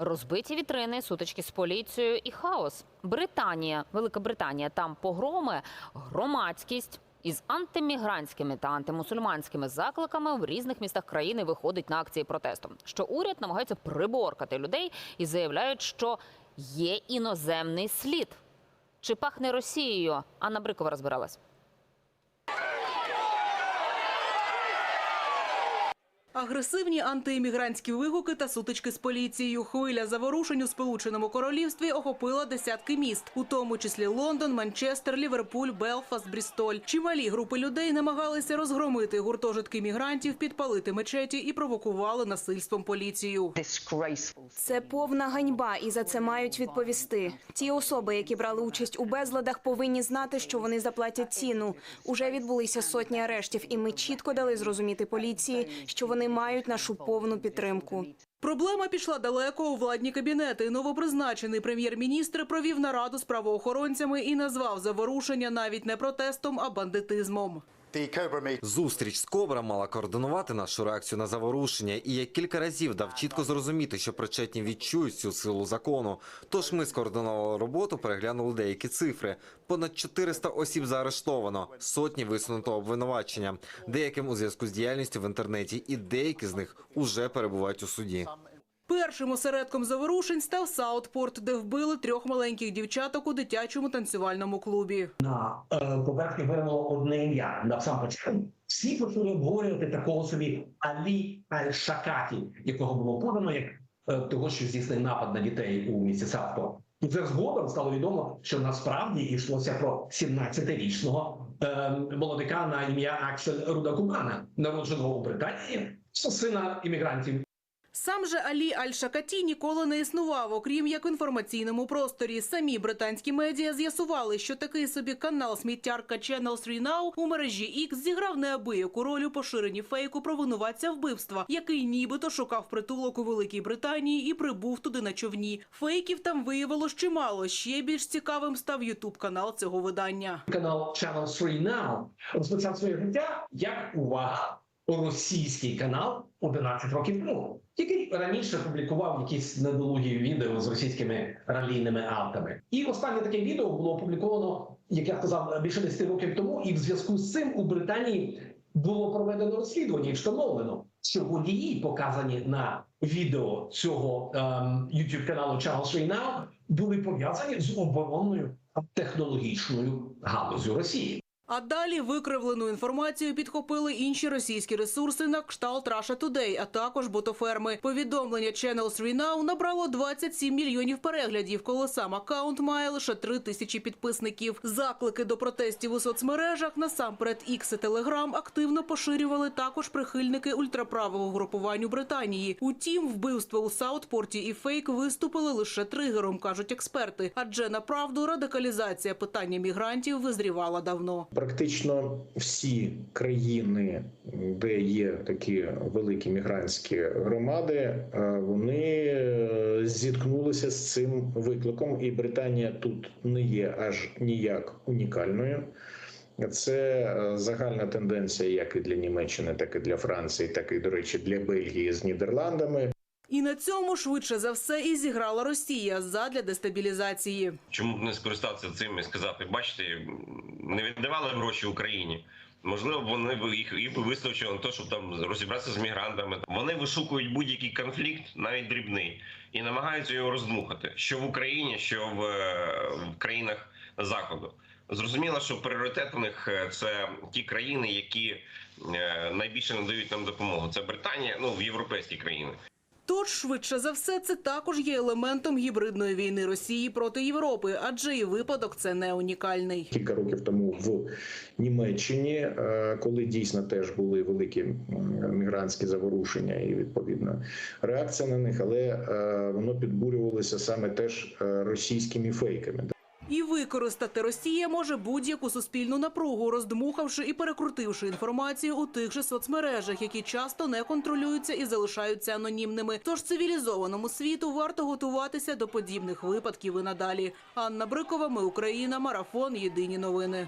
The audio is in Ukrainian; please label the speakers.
Speaker 1: Розбиті вітрини, сутички з поліцією і хаос. Британія, Велика Британія, там погроми, громадськість. Із антимігрантськими та антимусульманськими закликами в різних містах країни виходить на акції протесту. Що уряд намагається приборкати людей і заявляють, що є іноземний слід. Чи пахне Росією? Анна Брикова розбиралась.
Speaker 2: Агресивні антиіммігрантські вигуки та сутички з поліцією. Хвиля заворушень у Сполученому Королівстві охопила десятки міст, у тому числі Лондон, Манчестер, Ліверпуль, Белфаст, Брістоль. Чималі групи людей намагалися розгромити гуртожитки мігрантів, підпалити мечеті і провокували насильством поліцію.
Speaker 3: Це повна ганьба, і за це мають відповісти. Ті особи, які брали участь у безладах, повинні знати, що вони заплатять ціну. Уже відбулися сотні арештів, і ми чітко дали зрозуміти поліції, що вони мають нашу повну підтримку.
Speaker 2: Проблема пішла далеко у владні кабінети. Новопризначений прем'єр-міністр провів нараду з правоохоронцями і назвав заворушення навіть не протестом, а бандитизмом.
Speaker 4: Зустріч з Кобра мала координувати нашу реакцію на заворушення, і я кілька разів дав чітко зрозуміти, що причетні відчують цю силу закону. Тож ми скоординували роботу, переглянули деякі цифри. Понад 400 осіб заарештовано, сотні висунуто обвинувачення, деяким у зв'язку з діяльністю в інтернеті, і деякі з них уже перебувають у суді.
Speaker 2: Першим осередком заворушень став Саутпорт, де вбили трьох маленьких дівчаток у дитячому танцювальному клубі.
Speaker 5: на е, поверхню виринуло одне ім'я на сам. Всі почали обговорювати такого собі Алі Аль-Шакаті, якого було подано як е, того, що здійснив напад на дітей у місті Савто. І вже згодом стало відомо, що насправді йшлося про 17-річного е, молодика на ім'я Аксель Рудакумана, народженого у Британії, сина іммігрантів
Speaker 2: Сам же Алі Аль-Шакаті ніколи не існував, окрім як в інформаційному просторі. Самі британські медіа з'ясували, що такий собі канал сміттярка Channel 3 Now у мережі X зіграв неабияку роль у поширенні фейку про винуватця вбивства, який нібито шукав притулок у Великій Британії і прибув туди на човні. Фейків там виявилось чимало. Ще більш цікавим став ютуб канал цього видання.
Speaker 5: канал Channel 3 Now розпочав своє життя як увага російський канал 11 років тому, який раніше публікував якісь недолугі відео з російськими ралійними автами. І останнє таке відео було опубліковано, як я сказав, більше 10 років тому, і в зв'язку з цим у Британії було проведено розслідування і встановлено, що водії, показані на відео цього ем, youtube каналу 3 Now, були пов'язані з оборонною технологічною галузю Росії.
Speaker 2: А далі викривлену інформацію підхопили інші російські ресурси на кшталт Russia Today, а також ботоферми. Повідомлення Channel 3 Now набрало 27 мільйонів переглядів, коли сам акаунт має лише 3 тисячі підписників. Заклики до протестів у соцмережах насамперед X і Telegram активно поширювали також прихильники ультраправого групувань у Британії. Утім, вбивства у Саутпорті і фейк виступили лише тригером, кажуть експерти. Адже направду радикалізація питання мігрантів визрівала давно.
Speaker 6: Практично всі країни, де є такі великі мігрантські громади, е, вони е, зіткнулися з цим викликом, і Британія тут не є аж ніяк унікальною. Це е, загальна тенденція, як і для Німеччини, так і для Франції, так і, до речі, для Бельгії з Нідерландами.
Speaker 2: І на цьому швидше за все і зіграла Росія задля дестабілізації.
Speaker 7: Чому б не скористатися цим і сказати, бачите, не віддавали гроші Україні. Можливо, вони б їх би вистачило на те, щоб там розібратися з мігрантами. Вони вишукують будь-який конфлікт, навіть дрібний, і намагаються його роздмухати, що в Україні, що в, е, в країнах заходу. Зрозуміло, що пріоритет у них е, це ті країни, які е, найбільше надають нам допомогу. Це Британія, ну в європейські країни.
Speaker 2: Тож, швидше за все, це також є елементом гібридної війни Росії проти Європи, адже і випадок це не унікальний.
Speaker 6: Кілька років тому в Німеччині, е, коли дійсно теж були великі мігрантські заворушення і відповідно реакція на них, але е, воно підбурювалося саме теж е, російськими фейками.
Speaker 2: І використати Росія може будь-яку суспільну напругу, роздмухавши і перекрутивши інформацію у тих же соцмережах, які часто не контролюються і залишаються анонімними. Тож цивілізованому світу варто готуватися до подібних випадків і надалі. Анна Брикова, ми Україна, марафон. Єдині новини.